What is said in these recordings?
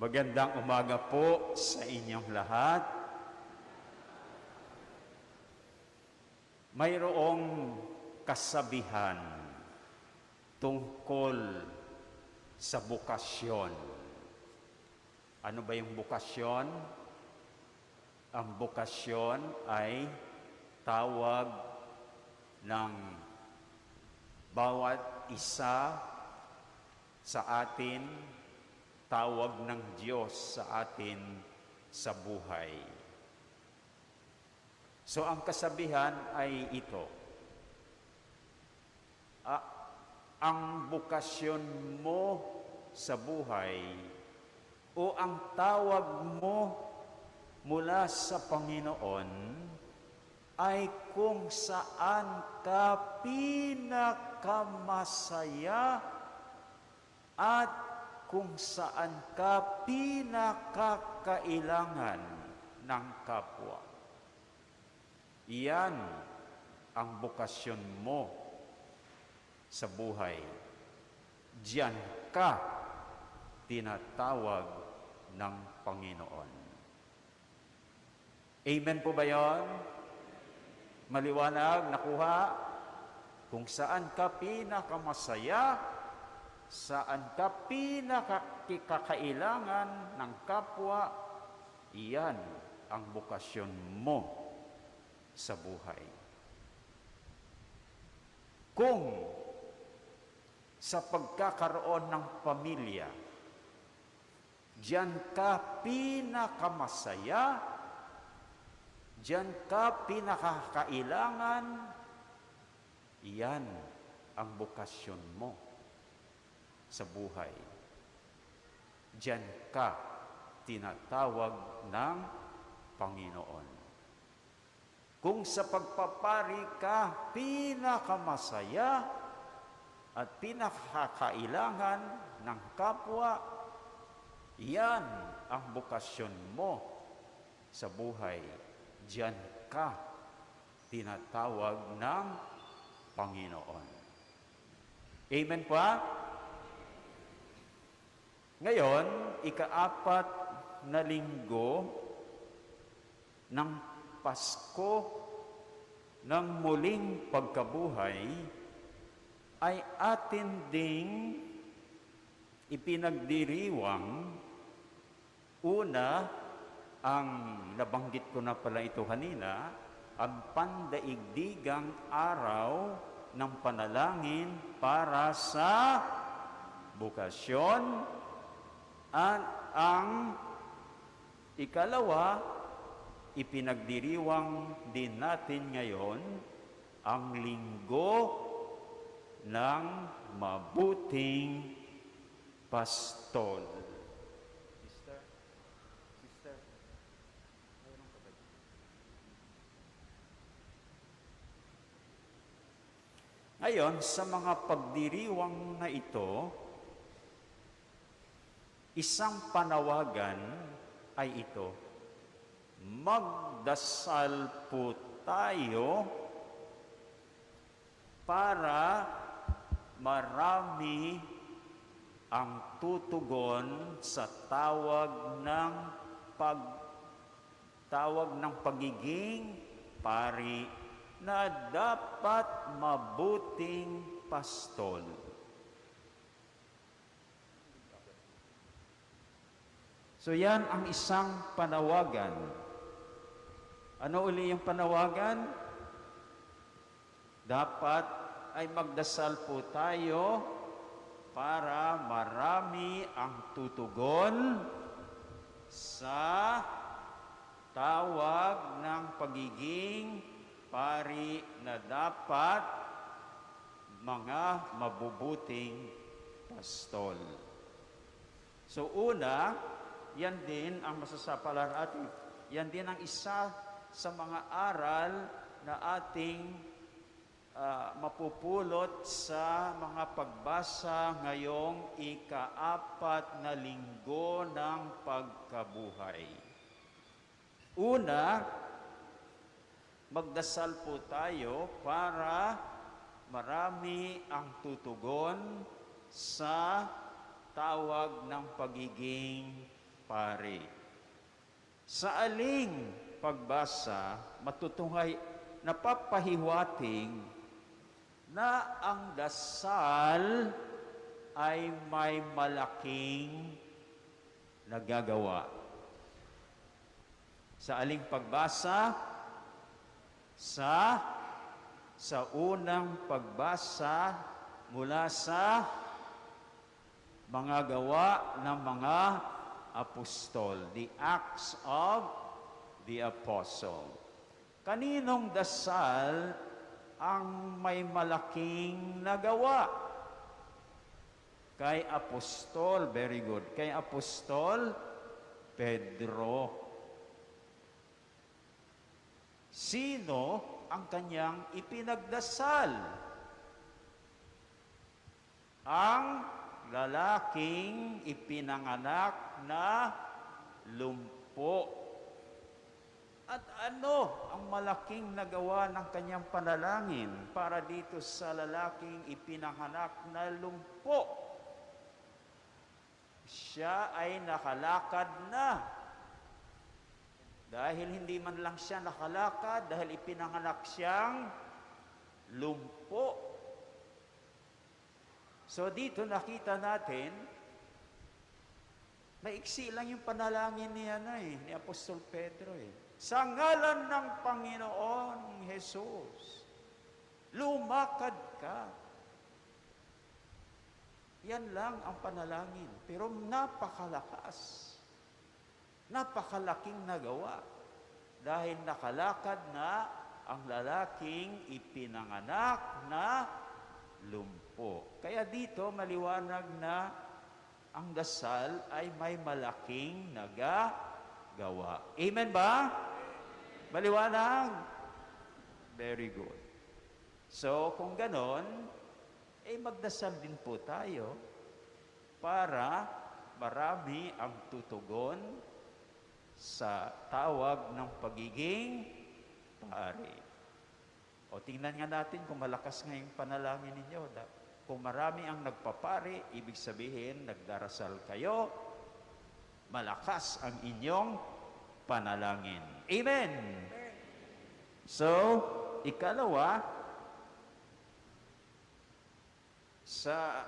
Magandang umaga po sa inyong lahat. Mayroong kasabihan tungkol sa bukasyon. Ano ba yung bukasyon? Ang bukasyon ay tawag ng bawat isa sa atin, tawag ng Diyos sa atin sa buhay. So ang kasabihan ay ito. Ah, ang bukasyon mo sa buhay o ang tawag mo mula sa Panginoon ay kung saan ka pinakamasaya at kung saan ka pinakakailangan ng kapwa. Iyan ang bukasyon mo sa buhay. Diyan ka tinatawag ng Panginoon. Amen po ba yon? Maliwanag, nakuha? Kung saan ka pinakamasaya, saan ka pinakakailangan ng kapwa, iyan ang bukasyon mo sa buhay. Kung sa pagkakaroon ng pamilya, diyan ka pinakamasaya, diyan ka pinakakailangan, iyan ang bukasyon mo sa buhay. Diyan ka tinatawag ng Panginoon. Kung sa pagpapari ka pinakamasaya at pinakakailangan ng kapwa, iyan ang bukasyon mo sa buhay. Diyan ka tinatawag ng Panginoon. Amen po? Ngayon, ikaapat na linggo ng Pasko ng muling pagkabuhay ay atin ding ipinagdiriwang una ang nabanggit ko na pala ito kanina ang pandaigdigang araw ng panalangin para sa bukasyon at ang ikalawa ipinagdiriwang din natin ngayon ang linggo ng mabuting pastol. Sister, sister, mayroon ka ba? Ngayon, sa mga pagdiriwang na ito, isang panawagan ay ito magdasal po tayo para marami ang tutugon sa tawag ng pag tawag ng pagiging pari na dapat mabuting pastol. So yan ang isang panawagan ano uli yung panawagan? Dapat ay magdasal po tayo para marami ang tutugon sa tawag ng pagiging pari na dapat mga mabubuting pastol. So una, yan din ang masasapalan atin. Yan din ang isa sa mga aral na ating uh, mapupulot sa mga pagbasa ngayong ikaapat na linggo ng pagkabuhay. Una, magdasal po tayo para marami ang tutugon sa tawag ng pagiging pari. Sa aling pagbasa, matutungay, napapahiwating na ang dasal ay may malaking nagagawa. Sa aling pagbasa, sa sa unang pagbasa mula sa mga gawa ng mga apostol, the Acts of the Apostle. Kaninong dasal ang may malaking nagawa? Kay Apostol, very good. Kay Apostol Pedro. Sino ang kanyang ipinagdasal? Ang lalaking ipinanganak na lumpo. At ano ang malaking nagawa ng kanyang panalangin para dito sa lalaking ipinanganak na lumpo? Siya ay nakalakad na. Dahil hindi man lang siya nakalakad, dahil ipinanganak siyang lumpo. So dito nakita natin, maiksi lang yung panalangin ni, ano, eh, ni Apostol Pedro. Eh. Sa ngalan ng Panginoon Jesus, lumakad ka. Yan lang ang panalangin. Pero napakalakas. Napakalaking nagawa. Dahil nakalakad na ang lalaking ipinanganak na lumpo. Kaya dito maliwanag na ang dasal ay may malaking nagagawa. Amen ba? Maliwanag? Very good. So, kung ganon, eh magdasal din po tayo para marami ang tutugon sa tawag ng pagiging pari. O tingnan nga natin kung malakas nga yung panalangin ninyo. Da- Kung marami ang nagpapari, ibig sabihin nagdarasal kayo, malakas ang inyong panalangin. Amen! So, ikalawa, sa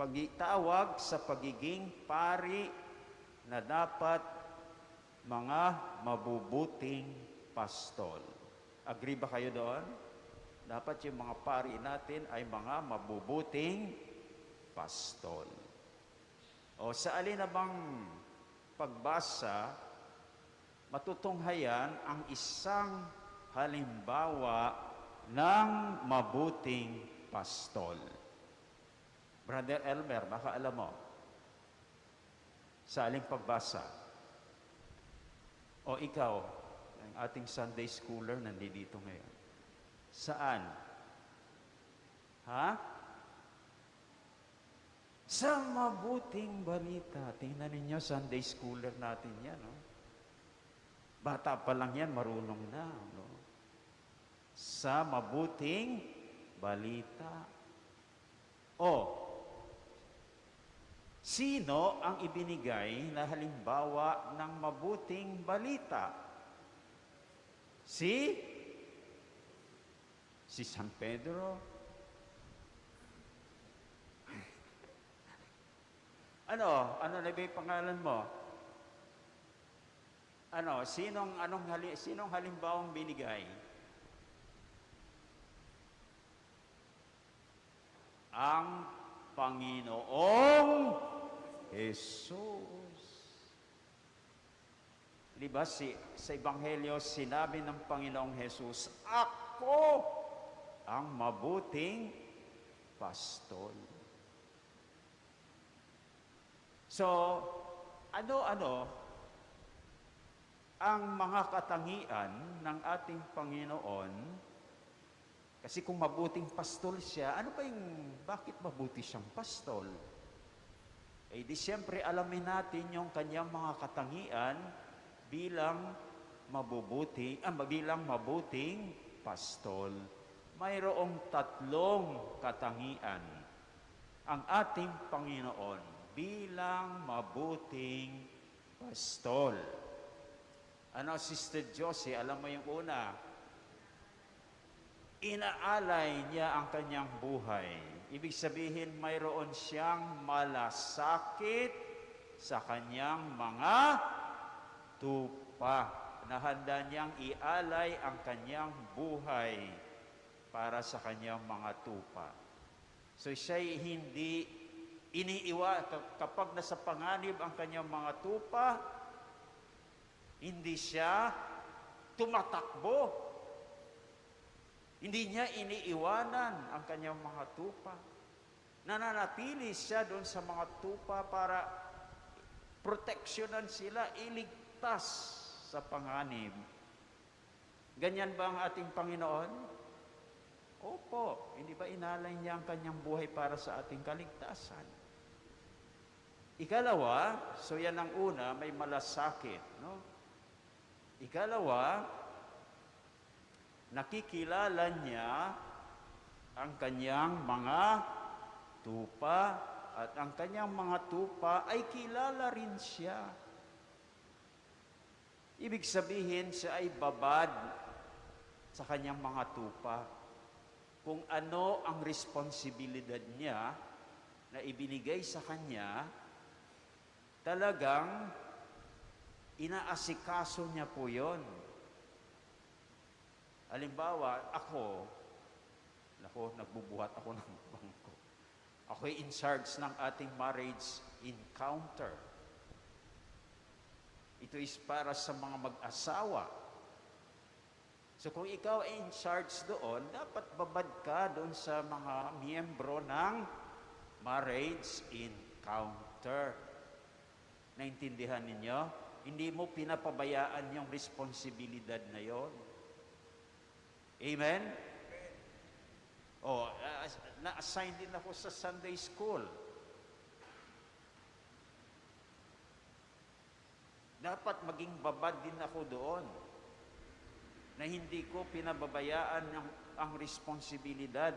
pagitawag sa pagiging pari na dapat mga mabubuting pastol. Agree ba kayo doon? Dapat yung mga pari natin ay mga mabubuting pastol. O sa alin na bang pagbasa, matutunghayan ang isang halimbawa ng mabuting pastol. Brother Elmer, baka alam mo, sa aling pagbasa, o ikaw, ang ating Sunday schooler nandito ngayon. Saan? Ha? Sa mabuting balita. Tingnan ninyo, Sunday schooler natin yan. No? Bata pa lang yan, marunong na. No? Sa mabuting balita. O, sino ang ibinigay na halimbawa ng mabuting balita? Si si San Pedro. Ano? Ano na yung pangalan mo? Ano? Sinong, anong hali, sinong halimbawang binigay? Ang Panginoong Jesus. Di ba si, sa Ebanghelyo, sinabi ng Panginoong Jesus, Ako ang mabuting pastol. So, ano-ano ang mga katangian ng ating Panginoon? Kasi kung mabuting pastol siya, ano pa yung, bakit mabuti siyang pastol? Eh di siyempre alamin natin yung kanyang mga katangian bilang mabubuti, ah, bilang mabuting pastol. Mayroong tatlong katangian ang ating Panginoon bilang mabuting pastol. Ano, Sister Josie, alam mo yung una, inaalay niya ang kanyang buhay. Ibig sabihin, mayroon siyang malasakit sa kanyang mga tupa. Nahanda niyang ialay ang kanyang buhay para sa kanyang mga tupa. So siya'y hindi iniiwa kapag nasa panganib ang kanyang mga tupa, hindi siya tumatakbo. Hindi niya iniiwanan ang kanyang mga tupa. Nananatili siya doon sa mga tupa para proteksyonan sila, iligtas sa panganib. Ganyan ba ang ating Panginoon? Opo, hindi ba inalay niya ang kanyang buhay para sa ating kaligtasan? Ikalawa, so yan ang una, may malasakit, no? Ikalawa, nakikilala niya ang kanyang mga tupa at ang kanyang mga tupa ay kilala rin siya. Ibig sabihin siya ay babad sa kanyang mga tupa kung ano ang responsibilidad niya na ibinigay sa kanya, talagang inaasikaso niya po yon. Halimbawa, ako, nako, nagbubuhat ako ng bangko. Ako'y in charge ng ating marriage encounter. Ito is para sa mga mag-asawa. So kung ikaw ay in charge doon, dapat babad ka doon sa mga miyembro ng marriage encounter. Naintindihan ninyo? Hindi mo pinapabayaan yung responsibilidad na yon. Amen? Oh, uh, na-assign din ako sa Sunday school. Dapat maging babad din ako doon na hindi ko pinababayaan ang, ang responsibilidad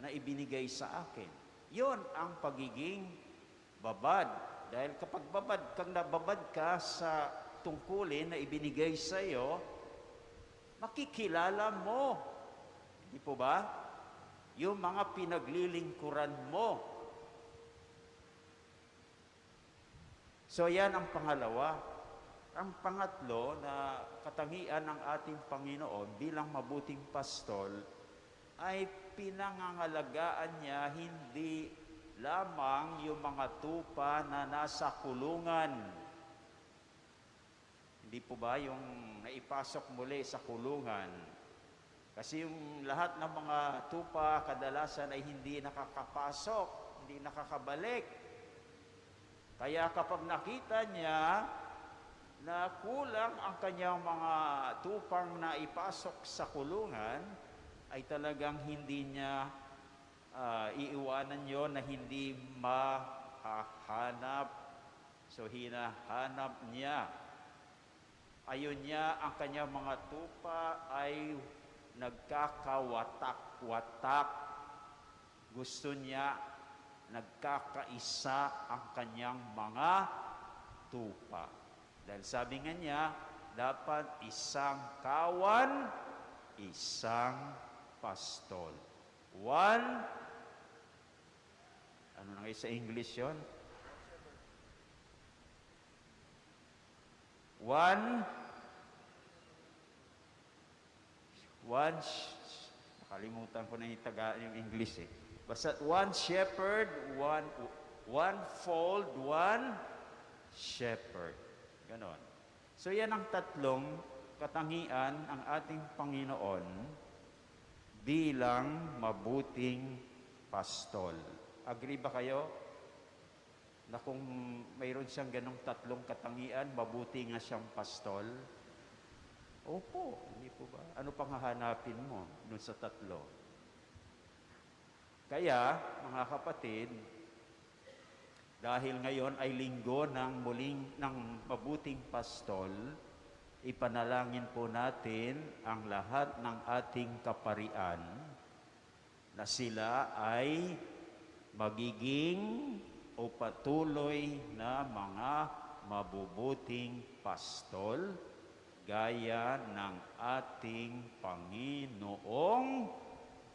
na ibinigay sa akin. Yon ang pagiging babad. Dahil kapag babad kang nababad ka sa tungkulin na ibinigay sa iyo, makikilala mo. Hindi po ba? Yung mga pinaglilingkuran mo. So yan ang pangalawa. Ang pangatlo na katangian ng ating Panginoon bilang mabuting pastol ay pinangangalagaan niya hindi lamang yung mga tupa na nasa kulungan. Hindi po ba yung naipasok muli sa kulungan? Kasi yung lahat ng mga tupa kadalasan ay hindi nakakapasok, hindi nakakabalik. Kaya kapag nakita niya na kulang ang kanyang mga tupang na ipasok sa kulungan, ay talagang hindi niya uh, iiwanan yon na hindi mahahanap. So hinahanap niya. Ayon niya, ang kanyang mga tupa ay nagkakawatak-watak. Gusto niya nagkakaisa ang kanyang mga tupa. Dahil sabi nga niya, dapat isang kawan, isang pastol. One, ano na sa English yon? One, one, nakalimutan ko na yung, taga, yung English eh. Basta one shepherd, one, one fold, one shepherd. Ganon. So yan ang tatlong katangian ang ating Panginoon bilang mabuting pastol. Agree ba kayo? Na kung mayroon siyang ganong tatlong katangian, mabuti nga siyang pastol? Opo, hindi po ba? Ano pang hahanapin mo dun sa tatlo? Kaya, mga kapatid, dahil ngayon ay linggo ng muling ng mabuting pastol, ipanalangin po natin ang lahat ng ating kaparian na sila ay magiging o patuloy na mga mabubuting pastol gaya ng ating Panginoong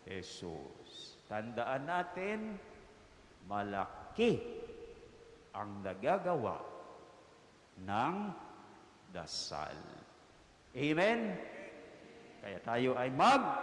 Jesus. Tandaan natin, malaki ang nagagawa ng dasal. Amen? Kaya tayo ay magdasal.